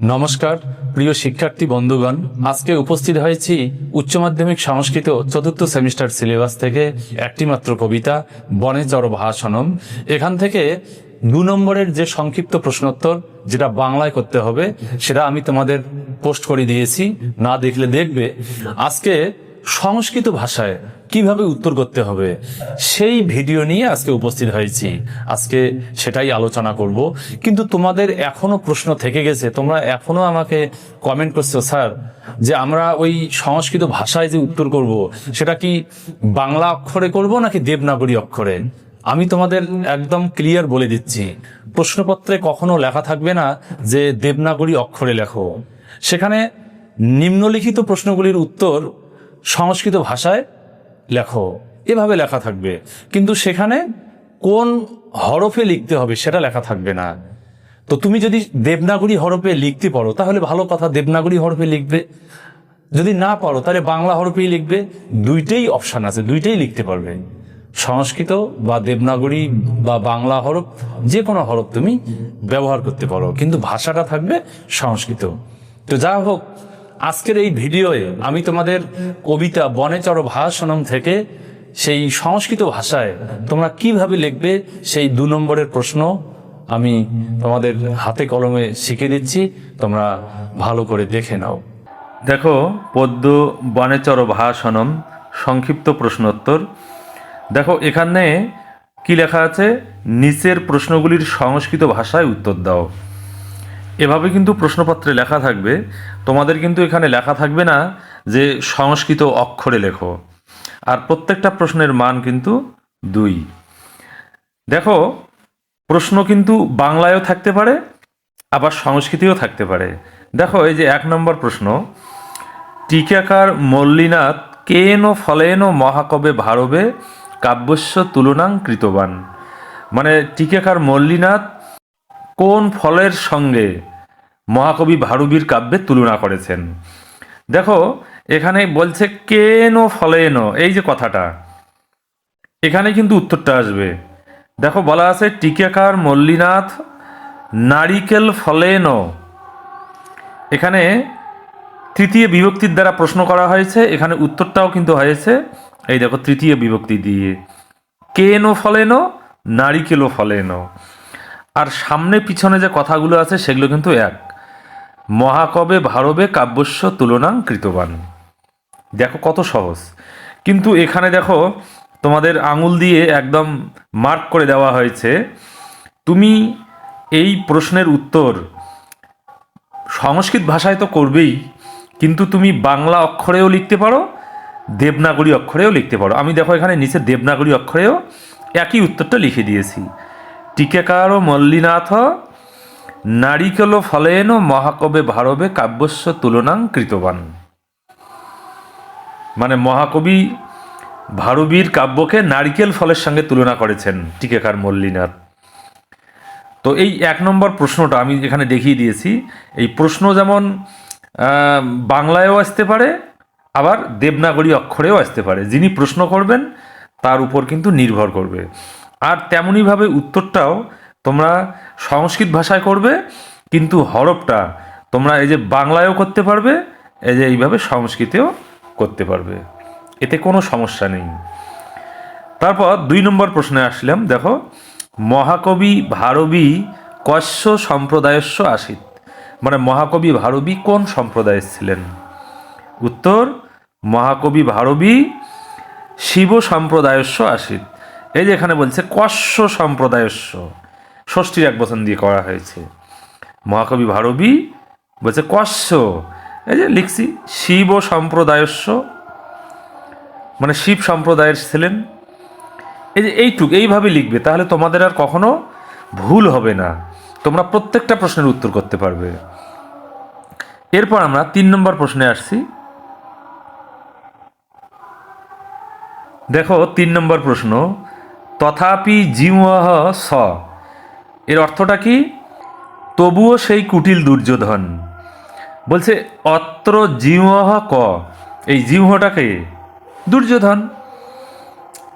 নমস্কার, প্রিয় শিক্ষার্থী বন্ধুগণ। আজকে উপস্থিত হয়েছি উচ্চ মাধ্যমিক সংস্কৃত চতুর্থ সেমিস্টার সিলেবাস থেকে একটি মাত্র কবিতা বনে জড় ভাষণম এখান থেকে দু নম্বরের যে সংক্ষিপ্ত প্রশ্নোত্তর, যেটা বাংলায় করতে হবে, সেটা আমি তোমাদের পোস্ট করে দিয়েছি। না দেখলে দেখবে। আজকে সংস্কৃত ভাষায় কীভাবে উত্তর করতে হবে, সেই ভিডিও নিয়ে আজকে উপস্থিত হয়েছি। আজকে সেটাই আলোচনা করব। কিন্তু তোমাদের এখনও প্রশ্ন থেকে গেছে, তোমরা এখনও আমাকে কমেন্ট করছ, স্যার, যে আমরা ওই সংস্কৃত ভাষায় যে উত্তর করব, সেটা কি বাংলা অক্ষরে করব নাকি দেবনাগরী অক্ষরে? আমি তোমাদের একদম ক্লিয়ার বলে দিচ্ছি। প্রশ্নপত্রে কখনো লেখা থাকবে না যে দেবনাগরী অক্ষরে লেখো। সেখানে নিম্নলিখিত প্রশ্নগুলির উত্তর সংস্কৃত ভাষায় লেখো। এভাবে লেখা থাকবে। কিন্তু সেখানে কোন হরফে লিখতে হবে সেটা লেখা থাকবে না। তো তুমি যদি দেবনাগরী হরফে লিখতে পারো, তাহলে ভালো কথা, দেবনাগরী হরফে লিখবে। যদি না পারো, তাহলে বাংলা হরফেই লিখবে। দুইটাই অপশান আছে, দুইটাই লিখতে পারবে। সংস্কৃত বা দেবনাগরী বা বাংলা হরফ, যে কোনো হরফ তুমি ব্যবহার করতে পারো। কিন্তু ভাষাটা থাকবে সংস্কৃত। তো যা হোক আজকের এই ভিডিওয়ে আমি তোমাদের কবিতা বনেচর ভাষণম থেকে সেই সংস্কৃত ভাষায় তোমরা কীভাবে লিখবে সেই দু নম্বরের প্রশ্ন আমি তোমাদের হাতে কলমে শিখে দিচ্ছি, তোমরা ভালো করে দেখে নাও। দেখো, পদ্য বনেচর ভাষণম সংক্ষিপ্ত প্রশ্নোত্তর। দেখো, এখানে কি লেখা আছে? নিচের প্রশ্নগুলির সংস্কৃত ভাষায় উত্তর দাও। এভাবে কিন্তু প্রশ্নপত্রে লেখা থাকবে। তোমাদের কিন্তু এখানে লেখা থাকবে না যে সংস্কৃত অক্ষরে লেখো। আর প্রত্যেকটা প্রশ্নের মান কিন্তু দুই। দেখো, প্রশ্ন কিন্তু বাংলায়ও থাকতে পারে, আবার সংস্কৃতিও থাকতে পারে। দেখো, এই যে এক নম্বর প্রশ্ন, টিকাকার মল্লিনাথ কেন ফলেন মহাকবে ভারবে কাব্যস্য তুলনাং কৃতবান? মানে টিকাকার মল্লিনাথ কোন ফলের সঙ্গে মহাকবি ভারবীর কাব্যের তুলনা করেছেন। দেখো, এখানে বলছে, কেন ফলেন? এই যে কথাটা। এখানে কিন্তু উত্তরটা আসবে। দেখো, বলা আছে, টিকাকার মল্লিনাথ, নারিকেল ফলেন? এখানে তৃতীয় বিভক্তির দ্বারা প্রশ্ন করা হয়েছে। এখানে উত্তরটাও কিন্তু হয়েছে। এই দেখো, তৃতীয় বিভক্তি দিয়ে। কেন ফলেন, নারিকেলও ফলেন? আর সামনে পিছনে যে কথাগুলো আছে, সেগুলো কিন্তু এক। মহাকবে ভারবে কাব্যস্য তুলনা কৃতবান। দেখো কত সহজ। কিন্তু এখানে দেখো, তোমাদের আঙুল দিয়ে একদম মার্ক করে দেওয়া হয়েছে, তুমি এই প্রশ্নের উত্তর সংস্কৃত ভাষায় তো করবেই, কিন্তু তুমি বাংলা অক্ষরেও লিখতে পারো, দেবনাগরী অক্ষরেও লিখতে পারো। আমি দেখো এখানে নিচে দেবনাগরী অক্ষরেও একই উত্তরটা লিখে দিয়েছি। টিকাকার মল্লিনাথ নারিকেল ফলেন মহাকবে ভারবে কাব্যস্য তুলনাং কৃতবান। মানে মহাকবি ভারবীর কাব্যকে নারিকেল ফলের সঙ্গে তুলনা করেছেন টিকাকার মল্লিনাথ তো এই এক নম্বর প্রশ্নটা আমি এখানে দেখিয়ে দিয়েছি। এই প্রশ্ন যেমন বাংলায়ও আসতে পারে, আবার দেবনাগরী অক্ষরেও আসতে পারে। যিনি প্রশ্ন করবেন, তার উপর কিন্তু নির্ভর করবে। আর তেমনইভাবে উত্তরটাও তোমরা সংস্কৃত ভাষায় করবে, কিন্তু হরফটা তোমরা এই যে বাংলায়ও করতে পারবে, এই যে এইভাবে সংস্কৃতেও করতে পারবে। এতে কোনো সমস্যা নেই। তারপর দুই নম্বর প্রশ্নে আসলাম, দেখো, মহাকবি ভারবী কস্য সম্প্রদায়স্য আসিত। মানে মহাকবি ভারবী কোন সম্প্রদায়ের ছিলেন? উত্তর, মহাকবি ভারবী শিব সম্প্রদায়স্য আসিত। এই যে এখানে বলছে কস্য সম্প্রদায়স্য। ষষ্ঠীর এক বচন দিয়ে করা হয়েছে। মহাকবি ভারবী বলছে কস্য এই যে লিখছি, শিব সম্প্রদায়স্য। মানে শিব সম্প্রদায়ের ছিলেন। এই যে এইটুক, এইভাবে লিখবে, তাহলে তোমাদের আর কখনো ভুল হবে না। তোমরা প্রত্যেকটা প্রশ্নের উত্তর করতে পারবে। এরপর আমরা তিন নম্বর প্রশ্নে আসছি। দেখো, তিন নম্বর প্রশ্ন, তথাপি জিমহ স। এর অর্থটা কি? তবুও সেই কুটিল দুর্যোধন। বলছে, অত্র জিমহ ক। এই জিমহটাকে দুর্যোধন।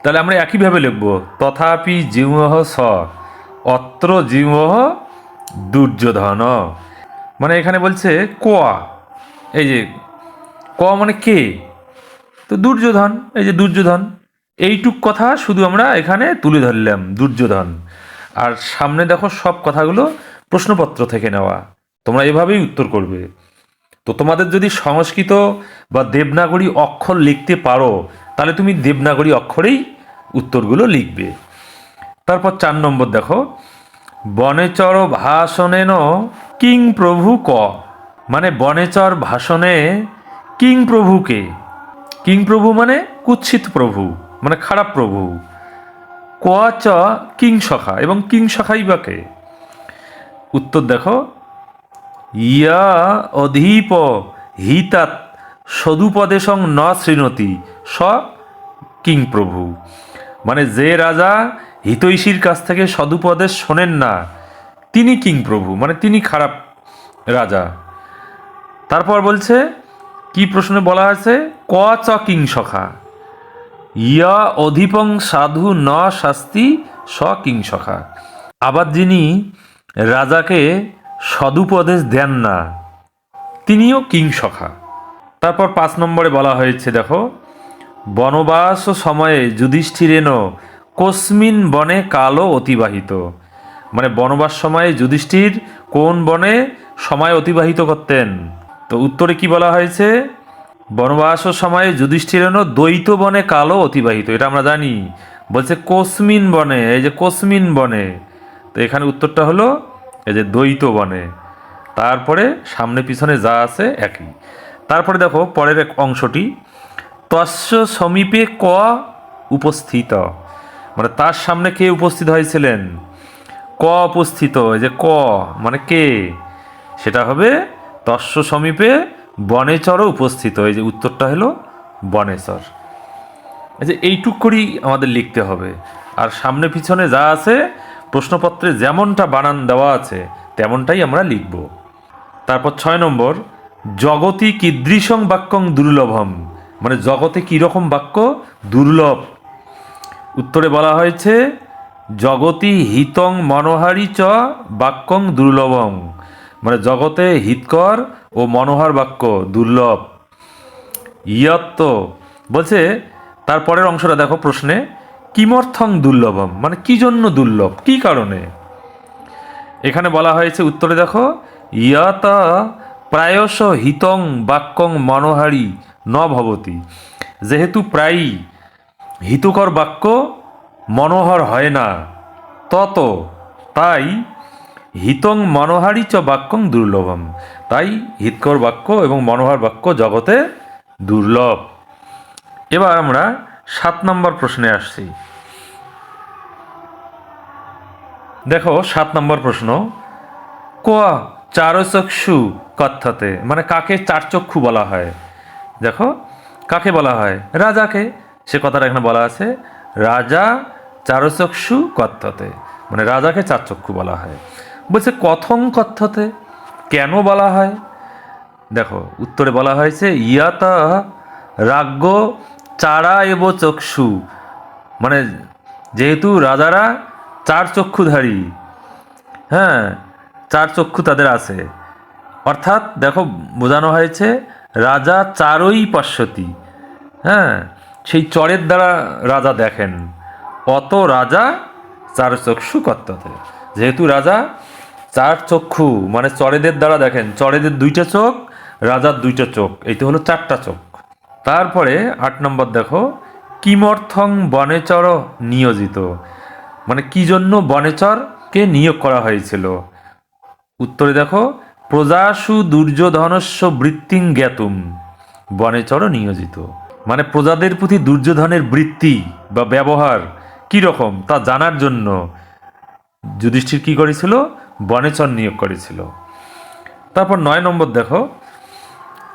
তাহলে আমরা একইভাবে লিখব, তথাপি জিমহ স, অত্র জিমহ দুর্যোধন। মানে এখানে বলছে কোয়া এই যে, ক মানে কে? তো দুর্যোধন, এই যে দুর্যোধন। এইটুক কথা শুধু আমরা এখানে তুলে ধরলাম, দুর্যোধন। আর সামনে দেখো সব কথাগুলো প্রশ্নপত্র থেকে নেওয়া। তোমরা এভাবেই উত্তর করবে। তো তোমাদের যদি সংস্কৃত বা দেবনাগরী অক্ষর লিখতে পারো, তাহলে তুমি দেবনাগরী অক্ষরেই উত্তরগুলো লিখবে। তারপর চার নম্বর দেখো, বনেচর ভাষণেন কিং প্রভু ক। মানে বনেচর ভাষণে কিং প্রভুকে। কিং প্রভু মানে কুৎসিত প্রভু মানে খারাপ প্রভু। কোয়া চ কিং সখা এবং কিং সখাই বাকে উত্তর দেখো, ইয়া অধীপ হিতাত সদুপদেশং ন শৃণতি স কিং প্রভু। মানে যে রাজা হিতৈষীর কাছ থেকে সদুপদেশ শোনেন না, তিনি কিং প্রভু মানে তিনি খারাপ রাজা। তারপর বলছে, কি প্রশ্নে বলা আছে ক চ কিং সখা ইয়া অধিপং সাধু ন শাস্তি স কিং সখা। আবার যিনি রাজাকে সদুপদেশ দেন না, তিনিও কিং সখা। তারপর পাঁচ নম্বরে বলা হয়েছে, দেখো, বনবাস সময়ে যুধিষ্ঠিরেন কস্মিন বনে কালো অতিবাহিত। মানে বনবাস সময়ে যুধিষ্ঠির কোন বনে সময় অতিবাহিত করতেন? তো উত্তরে কি বলা হয়েছে? বনবাস সময়ে যুধিষ্ঠিরেন দ্বৈত বনে কালো অতিবাহিত, এটা আমরা জানি। বলছে কস্মিন বনে, এই যে কস্মিন বনে। তো এখানে উত্তরটা হলো, এই যে দ্বৈত বনে। তারপরে সামনে পিছনে যা আছে একই। তারপরে দেখো পরের এক অংশটি, তস্য সমীপে ক উপস্থিত? মানে তার সামনে কে উপস্থিত হয়েছিলেন? ক উপস্থিত, এই যে ক মানে কে? সেটা হবে তস্য সমীপে বনেচর উপস্থিত। এই যে উত্তরটা হলো বনেচর। যে এইটুক করেই আমাদের লিখতে হবে। আর সামনে পিছনে যা আছে, প্রশ্নপত্রে যেমনটা বানান দেওয়া আছে, তেমনটাই আমরা লিখব। তারপর ছয় নম্বর, জগতি কীদৃশং বাক্যং দুর্লভম। মানে জগতে কীরকম বাক্য? দুর্লভ। উত্তরে বলা হয়েছে, জগতি হিতং মনোহারি চ বাক্যং দুর্লভং জগতে হিতকর ও মনোহর বাক্য দুর্লভ। ইয়ত্ত। বলছে তারপরের অংশটা দেখো প্রশ্নে, কিমর্থং দুর্লভম? মানে কি জন্য দুর্লভ? কি কারণে? এখানে বলা হয়েছে, উত্তরে দেখো, ইয়ত প্রায়শ হিতং বাক্যং মনোহারী ন ভবতি। যেহেতু প্রায়ই হিতকর বাক্য মনোহর হয় না, তত তাই হিতং মনোহারি চ বাক্যং দুর্লভম। তাই হিতকর বাক্য এবং মনোহার বাক্য জগতে দুর্লভ। এবার আমরা সাত নম্বর প্রশ্নে আসছি। দেখো, সাত নম্বর প্রশ্ন। কোয়া চারচক্ষু কথ্যতে মানে কাকে চারচক্ষু বলা হয়? দেখো, কাকে বলা হয়? রাজাকে। সে কথাটা এখানে বলা আছে, রাজা চারচক্ষু কথ্যতে। মানে রাজাকে চারচক্ষু বলা হয়। বলছে, কথং কথ্যতে কেন বলা হয়? দেখো, উত্তরে বলা হয়েছে, ইয়াতা রাজ্ঞ চারা এব চক্ষু। মানে যেহেতু রাজারা চার চক্ষুধারী হ্যাঁ চার চক্ষু তাদের আছে। অর্থাৎ, দেখো, বোঝানো হয়েছে, রাজা চারই পার্শ্বতী হ্যাঁ সেই চরের দ্বারা রাজা দেখেন। অত রাজা চার চক্ষু কর্তাতে যেহেতু রাজা চার চক্ষু মানে চরেদের দ্বারা দেখেন, চরেদের দুইটা চোখ, রাজার দুইটা চোখ এইটা হলো চারটা চোখ। তারপরে আট নম্বর দেখো, কিমর্থং বনেচর নিয়োজিত। মানে কি জন্য বনেচরকে নিয়োগ করা হয়েছিল? উত্তরে দেখো, প্রজাসু দুর্যোধনস্য বৃত্তিং জ্ঞাতুম বনেচর নিয়োজিত। মানে প্রজাদের প্রতি দুর্যোধনের বৃত্তি বা ব্যবহার কি রকম তা জানার জন্য যুধিষ্ঠির কি করেছিল? বনেচর নিয়োগ করেছিল। তারপর নয় নম্বর দেখো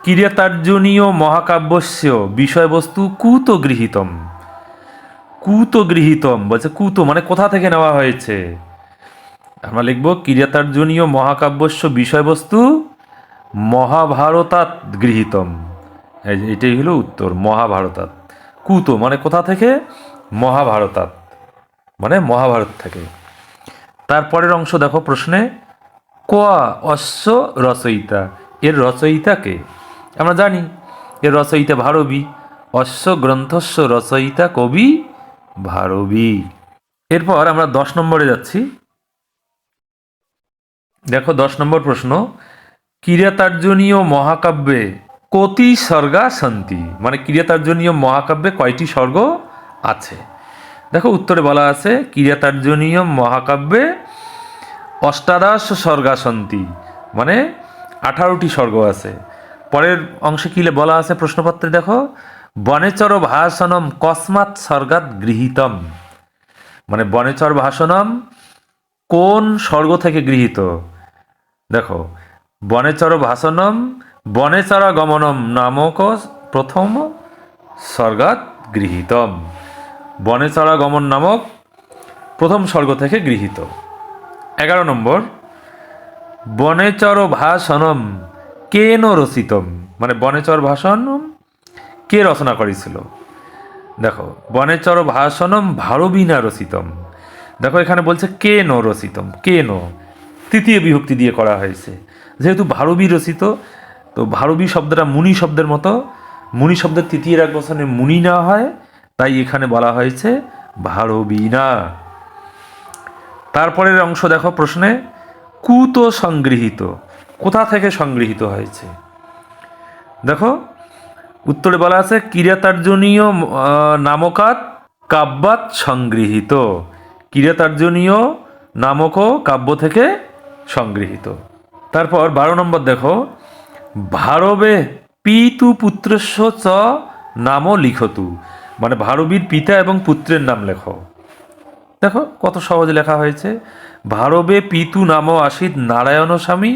কিরিয়াতার্জনীয় মহাকাব্যস্য বিষয়বস্তু কুত গৃহীতম কুত গৃহীতম বলছে কুত মানে কোথা থেকে নেওয়া হয়েছে? আমরা লিখব কিরিয়াতার্জনীয় মহাকাব্যস্য বিষয়বস্তু মহাভারতাৎ গৃহীতম। এটাই হলো উত্তর, মহাভারতাৎ। কুত মানে কোথা থেকে? মহাভারতাৎ। মানে মহাভারত থেকে। তারপরের অংশ দেখো প্রশ্নে কোয়া অশ্ব রচয়িতা? এর রচয়িতাকে আমরা জানি এর রচয়িতা ভারবী, অশ্ব গ্রন্থস্ব রচয়িতা কবি ভারবী। এরপর আমরা দশ নম্বরে যাচ্ছি। দেখো দশ নম্বর প্রশ্ন কিরাতার্জনীয় মহাকাব্যে কতি স্বর্গা সন্তি মানে কিরাতার্জনীয় মহাকাব্যে কয়টি স্বর্গ আছে? দেখো উত্তরে বলা আছে কিরাতার্জনীয় মহাকাব্যে অষ্টাদশ স্বর্গাসন্তি। মানে আঠারোটি স্বর্গ আছে। পরের অংশে কিলে বলা আছে প্রশ্নপত্রে দেখো, বনেচর ভাষণম কসমাৎ স্বর্গাত গৃহীতম। মানে বনেচর ভাষণম কোন স্বর্গ থেকে গৃহীত? দেখো, বনেচর ভাষণম বনেচর গমনম নামক প্রথম স্বর্গাত গৃহীতম। বনেচরা গমন নামক প্রথম স্বর্গ থেকে গৃহীত। এগারো নম্বর, বনেচর ভাষণম কেন রচিতম? মানে বনেচর ভাষণম কে রচনা করেছিল? দেখো, বনেচর ভাষণম ভারবিনা রচিতম। দেখো, এখানে বলছে কে ন রচিতম কে ন তৃতীয় বিভক্তি দিয়ে করা হয়েছে। যেহেতু ভারবী রচিত, তো ভারবী শব্দটা মুনি শব্দের মতো, মুনি শব্দের তৃতীয় এক বছরে মুনি না হয়। তাই এখানে বলা হয়েছে ভারবীনা তারপরের অংশ দেখো প্রশ্নে, কুত সংগৃহীত? কোথা থেকে সংগৃহীত হয়েছে? দেখো, উত্তরে বলা আছে, কিরাতার্জনীয় নামকাত কাব্যাত সংগৃহীত। কিরাতার্জনীয় নামক কাব্য থেকে সংগৃহীত। তারপর বারো নম্বর দেখো, ভারবে পিতু পুত্রস্য চ নাম লিখতু। মানে ভারবীর পিতা এবং পুত্রের নাম লেখো। দেখো কত সহজ লেখা হয়েছে। ভারবে পিতু নাম আসিত নারায়ণ স্বামী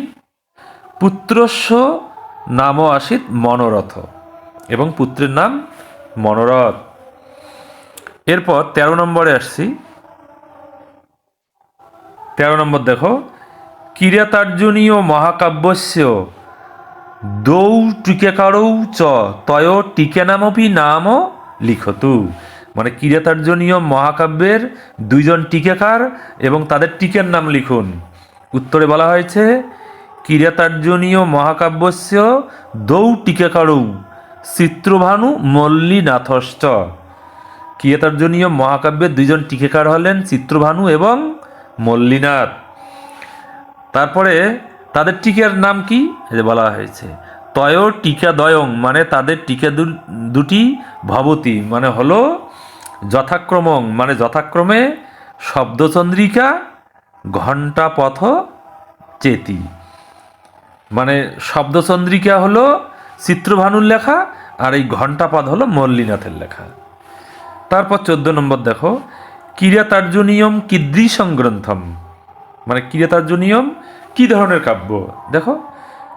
পুত্রস্য নাম আসিত মনোরথ এবং পুত্রের নাম মনোরথ। এরপর তেরো নম্বরে আসছি। তেরো নম্বর দেখো, কিরাতার্জনীয় মহাকাব্যস্য, দৌ টিকাকারৌ চ তয় টিকে নামপি নাম লিখতু মানে কিরাতার্জনীয় মহাকাব্যের দুইজন টিকাকার এবং তাদের টিকের নাম লিখুন। উত্তরে বলা হয়েছে কিরাতার্জনীয় মহাকাব্যস্য দৌ টিকাকারৌ চিত্রভানু মল্লীনাথশ্চ কিরাতার্জনীয় মহাকাব্যের দুইজন টিকাকার হলেন চিত্রভানু এবং মল্লীনাথ। তারপরে তাদের টিকার নাম কি? বলা হয়েছে তয় টিকা দয়ং মানে তাদের টিকা দুটি ভবতী মানে হলো যথাক্রমং মানে যথাক্রমে শব্দচন্দ্রিকা ঘণ্টাপথ চেতি মানে শব্দচন্দ্রিকা হলো চিত্রভানুর লেখা, আর এই ঘণ্টাপদ হলো মল্লীনাথের লেখা। তারপর চোদ্দ নম্বর দেখো কিরাতার্জনীয়ম কিদৃশং গ্রন্থম মানে কিরাতার্জনীয়ম কি ধরনের কাব্য? দেখো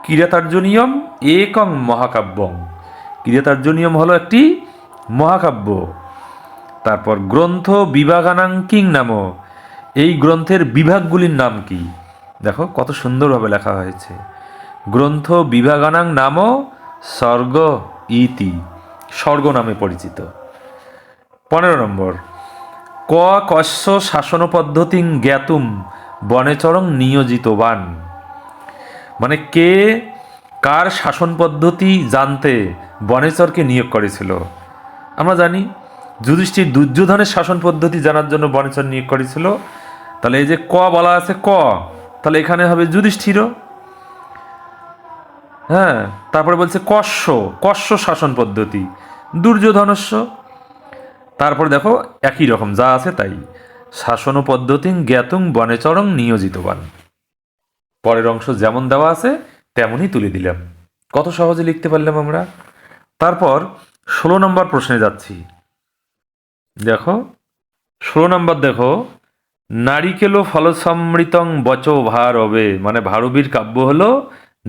কিরাতার্জনীয়ম একং মহাকাব্যং কিরাতার্জনীয়ম হলো একটি মহাকাব্য। তারপর গ্রন্থ বিভাগানাঙ্কিং নাম। এই গ্রন্থের বিভাগগুলির নাম কি? দেখো, কত সুন্দরভাবে লেখা হয়েছে। গ্রন্থ বিভাগানাং নাম স্বর্গ ইতি। স্বর্গ নামে পরিচিত। পনেরো নম্বর। ক কস্য শাসন পদ্ধতি জ্ঞাতুম বনেচরং নিয়োজিতবান। মানে কে কার শাসন পদ্ধতি জানতে বনেচরকে নিয়োগ করেছিল? আমরা জানি যুধিষ্ঠির দুর্যোধনের শাসন পদ্ধতি জানার জন্য বনেচর নিয়োগ করেছিল। তাহলে এই যে ক বলা আছে ক, তাহলে এখানে হবে যুধিষ্ঠিরও হ্যাঁ তারপরে বলছে কস্য কস্য শাসন পদ্ধতি, দুর্যোধনস্য। তারপর দেখো একই রকম, যা আছে তাই। শাসন পদ্ধতি জ্ঞাতুং বনেচরং নিয়োজিতবান। পরের অংশ যেমন দেওয়া আছে, তেমনই তুলে দিলাম। কত সহজে লিখতে পারলাম আমরা? তারপর ষোলো নম্বর প্রশ্নে যাচ্ছি। দেখো, ষোলো নম্বর দেখো, নারিকেল ও ফলসমৃতং বচ ভারবে মানে ভারবীর কাব্য হলো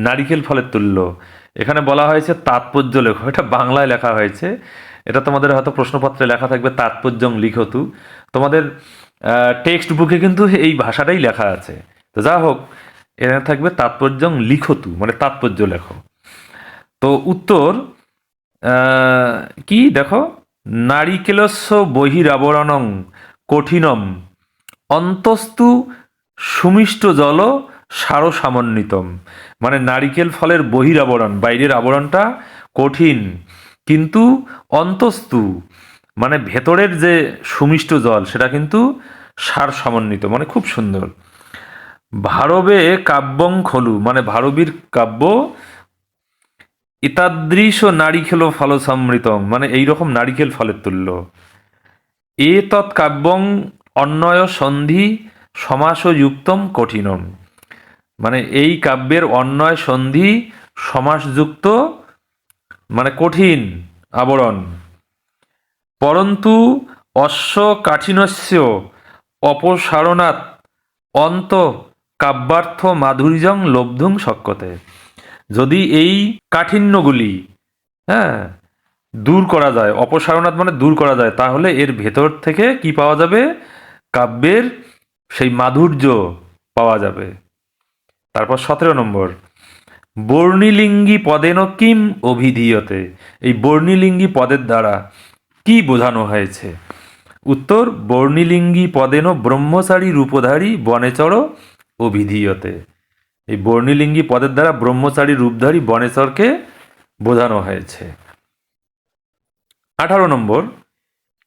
নারিকেল ফলের তুল্য। এখানে বলা হয়েছে তাৎপর্য লেখো, এটা বাংলায় লেখা হয়েছে। এটা তোমাদের হয়তো প্রশ্নপত্রে লেখা থাকবে, তাৎপর্যং লিখতু। তোমাদের টেক্সট বুকে কিন্তু এই ভাষাটাই লেখা আছে। তো যা হোক এখানে থাকবে তাৎপর্যং লিখতু মানে তাৎপর্য লেখো। তো উত্তর কি দেখো? নারিকেলস্য বহিরাবরণং কঠিনম, অন্তস্তু সুমিষ্ট জল সারো সামন্বিতম মানে নারিকেল ফলের বহির আবরণ বাইরের আবরণটা কঠিন, কিন্তু অন্তস্তু মানে ভেতরের যে সুমিষ্ট জল, সেটা কিন্তু সার সমন্বিত মানে খুব সুন্দর। ভারবে কাব্যং খলু মানে ভারবীর কাব্য, ইতাদৃশ নারিকেল ফল সমৃতং মানে এইরকম নারিকেল ফলের তুল্য। এ তৎ কাব্যং অন্যয় সন্ধি সমাসযুক্তম কঠিনম। মানে এই কাব্যের অন্যয় সন্ধি সমাসযুক্ত মানে কঠিন আবরণ। পরন্তু অশ্ব কাঠিনস্য অপসারণাৎ অন্ত কাব্যার্থ মাধুর্যং লব্ধুং শক্যতে যদি এই কাঠিন্যগুলি হ্যাঁ দূর করা যায় অপসারণাত মানে দূর করা যায়, তাহলে এর ভেতর থেকে কি পাওয়া যাবে? কাব্যের সেই মাধুর্য পাওয়া যাবে। তারপর সতেরো নম্বর, বর্ণিলিঙ্গি পদেন কিম অভিধীয়তে। এই বর্ণিলিঙ্গি পদের দ্বারা কি বোঝানো হয়েছে? উত্তর, বর্ণিলিঙ্গি পদেন ব্রহ্মচারী রূপধারী অভিধীয়তে। এই বর্ণিলিঙ্গি পদের দ্বারা ব্রহ্মচারী রূপধারী বনেশ্বরকে বোঝানো হয়েছে। আঠারো নম্বর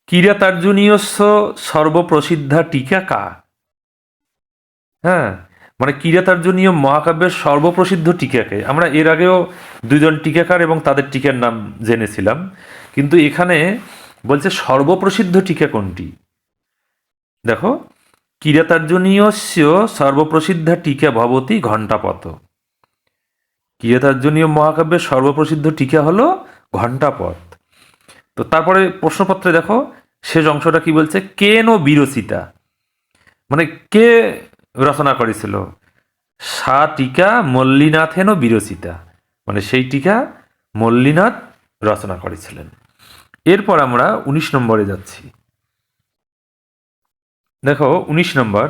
কিরাতার্জুনীয়স্য সর্বপ্রসিদ্ধা টিকা কা? হ্যাঁ মানে কিরাতার্জুনীয় মহাকাব্যের সর্বপ্রসিদ্ধ টিকাকে আমরা এর আগেও দুজন টিকাকার এবং তাদের টিকার নাম জেনেছিলাম। কিন্তু এখানে বলছে সর্বপ্রসিদ্ধ টিকা কোনটি? দেখো কিরাতার্জুনীয়স্য সর্বপ্রসিদ্ধা টিকা ভবতী ঘণ্টাপথ। কিরাতার্জুনীয় মহাকাব্যের সর্বপ্রসিদ্ধ টিকা হলো ঘণ্টাপথ। তো তারপরে প্রশ্নপত্রে দেখো, শেষ অংশটা কি বলছে? কেন বিরচিতা? মানে কে রচনা করেছিল? সা টিকা মল্লিনাথেনও বিরচিতা। মানে সেই টিকা মল্লিনাথ রচনা করেছিলেন। এরপর আমরা উনিশ নম্বরে যাচ্ছি। দেখো, উনিশ নম্বর।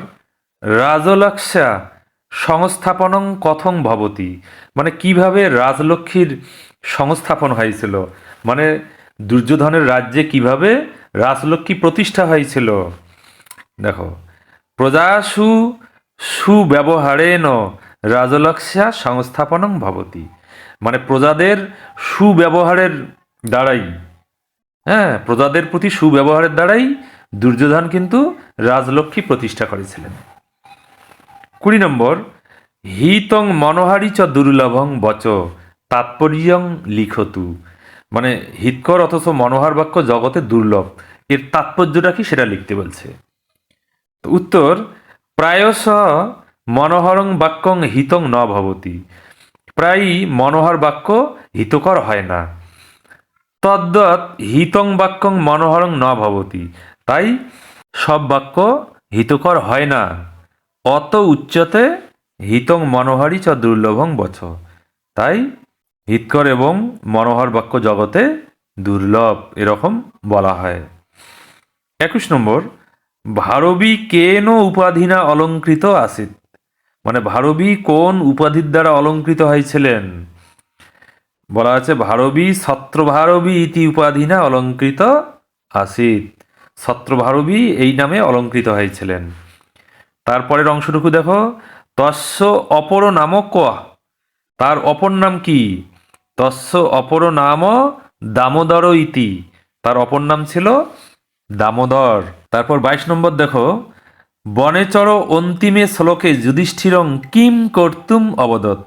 রাজলক্ষ্যা সংস্থাপনং কথং ভবতি। মানে কীভাবে রাজলক্ষ্মীর সংস্থাপন হয়েছিল? মানে দুর্যোধনের রাজ্যে কীভাবে রাজলক্ষ্মী প্রতিষ্ঠা হয়েছিল? দেখো, প্রজাসু সুব্যবহারেণ রাজলক্ষ্যা সংস্থাপনং ভবতি। মানে প্রজাদের সুব্যবহারের দ্বারাই হ্যাঁ প্রজাদের প্রতি সুব্যবহারের দ্বারাই দুর্যোধন কিন্তু রাজলক্ষ্মী প্রতিষ্ঠা করেছিলেন। কুড়ি নম্বর, হিতং মনোহারি চ দুর্লভং বচ তাৎপর্যং লিখতু। মানে হিতকর অথচ মনোহার বাক্য জগতে দুর্লভ। এর তাৎপর্যটা কি সেটা লিখতে বলছে। উত্তর, প্রায়শ মনোহরং বাক্যং হিতং ন ভবতি। প্রায়ই মনোহর বাক্য হিতকর হয় না। তদ্দৎ হিতং বাক্যং মনোহরং ন ভবতি। তাই সব বাক্য হিতকর হয় না। অত উচ্চতে হিতং মনোহারি চ দুর্লভং বছ তাই হিতকর এবং মনোহর বাক্য জগতে দুর্লভ এরকম বলা হয়। একুশ নম্বর, ভারবী কেন উপাধিনা অলঙ্কৃত আসিত মানে ভারবী কোন উপাধির দ্বারা অলঙ্কৃত হয়েছিলেন? বলা আছে, ভারবী ছত্রভারবী ইতি উপাধিনা অলঙ্কৃত আসিত ছত্রভারবী এই নামে অলঙ্কৃত হয়েছিলেন। তারপরের অংশটুকু দেখো। তস্য অপর নাম ক তার অপর নাম কি? তস্য অপর নাম দামোদর ইতি। তার অপর নাম ছিল দামোদর। তারপর বাইশ নম্বর দেখো। বনেচর অন্তিমে শ্লোকে যুধিষ্ঠিরং কিম কর্তুম অবদত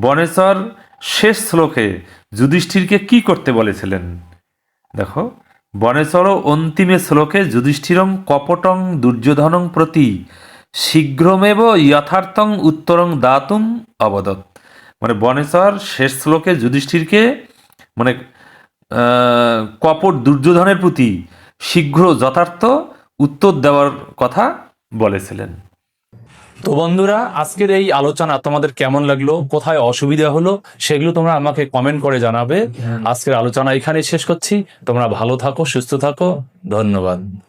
বনেচর শেষ শ্লোকে যুধিষ্ঠিরকে কি করতে বলেছিলেন? দেখো। বনেচর অন্তিমে শ্লোকে যুধিষ্ঠিরং কপটং দুর্যোধনং প্রতি শীঘ্রমেব যথার্থং উত্তরং দাতুম অবদত মানে বনেচর শেষ শ্লোকে যুধিষ্ঠিরকে মানে কপট দুর্যোধনের প্রতি শীঘ্র যথার্থ উত্তর দেওয়ার কথা বলেছিলেন। তো বন্ধুরা আজকের এই আলোচনা তোমাদের কেমন লাগল? কোথায় অসুবিধা হলো? সেগুলো তোমরা আমাকে কমেন্ট করে জানাবে। আজকের আলোচনা এখানেই শেষ করছি। তোমরা ভালো থাকো সুস্থ থাকো। ধন্যবাদ।